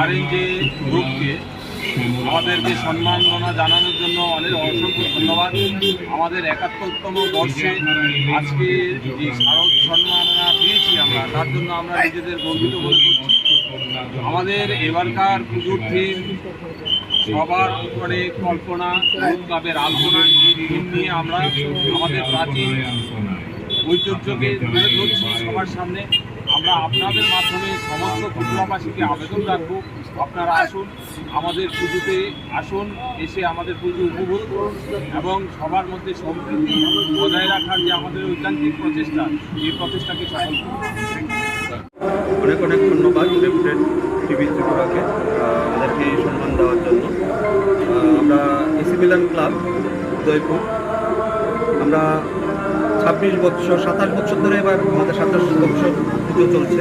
আর এই যে গ্রুপকে আমাদেরকে সম্মাননা জানানোর জন্য অনেক অসংখ্য ধন্যবাদ। আমাদের একাত্তরতম বর্ষে আজকে যে শারদ সম্মাননা পেয়েছি আমরা, তার জন্য আমরা নিজেদের গর্বিত মনে করছি। আমাদের এবারকার পুজোর থিম সবার উপরে কল্পনা ক্লাবের আলপনা, এই নিয়ে আমরা আমাদের প্রাচীন ঐতিহ্যকে তুলে ধরছি সবার সামনে। আমরা আপনাদের মাধ্যমে সমস্ত পুজোবাসীকে আবেদন রাখব। আপনারা আসুন, আমাদের পুজোতে আসুন, এসে আমাদের পুজো উপভোগ করুন এবং সবার মধ্যে সম্প্রীতি বজায় রাখার যে আমাদের ঐকান্তিক প্রচেষ্টা, এই প্রচেষ্টাকে সফল অনেক অনেক ধন্যবাদ রেপুটেড টিভি ত্রিপুরাকে আমাদেরকে এই সম্মান দেওয়ার জন্য। আমরা এসি মিলান ক্লাব, উদয়পুর। আমরা ছাব্বিশ বছর সাতাশ বছর ধরে এবার আমাদের সাতাশ বছর পুজো চলছে।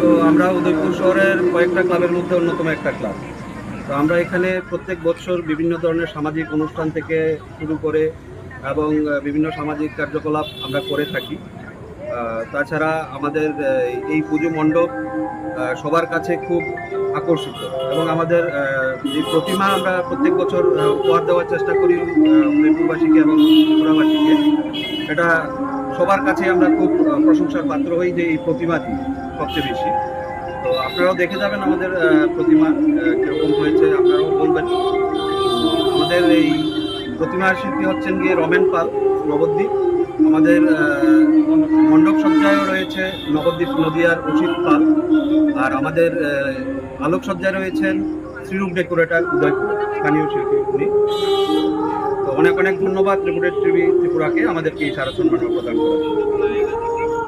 তো আমরা উদয়পুর শহরের কয়েকটা ক্লাবের মধ্যে অন্যতম একটা ক্লাব। তো আমরা এখানে প্রত্যেক বছর বিভিন্ন ধরনের সামাজিক অনুষ্ঠান থেকে শুরু করে এবং বিভিন্ন সামাজিক কার্যকলাপ আমরা করে থাকি। তাছাড়া আমাদের এই পুজো মণ্ডপ সবার কাছে খুব আকর্ষিত এবং আমাদের যে প্রতিমা আমরা প্রত্যেক বছর উপহার দেওয়ার চেষ্টা করি উদয়পুরবাসীকে এবং ত্রিপুরাবাসীকে। এটা সবার কাছে আমরা খুব প্রশংসার পাত্র হই যে এই প্রতিমাটি সবচেয়ে বেশি। তো আপনারাও দেখে যাবেন আমাদের প্রতিমা কীরকম হয়েছে আপনারাও বলবেন। আমাদের এই প্রতিমার শিল্পী হচ্ছেন গিয়ে রমেন পাল নবদ্বীপ। আমাদের মণ্ডপ সজ্জায়ও রয়েছে নবদ্বীপ নদিয়ার অসিত পাল। আর আমাদের আহ, আলোকসজ্জায় রয়েছেন শ্রীরূপ ডেকোরেটার উদয়পুর স্থানীয় শিল্পী উনি তো অনেক অনেক ধন্যবাদ ত্রিপুরের টিভি ত্রিপুরাকে আমাদেরকে এই সারা সম্মান প্রদান করার।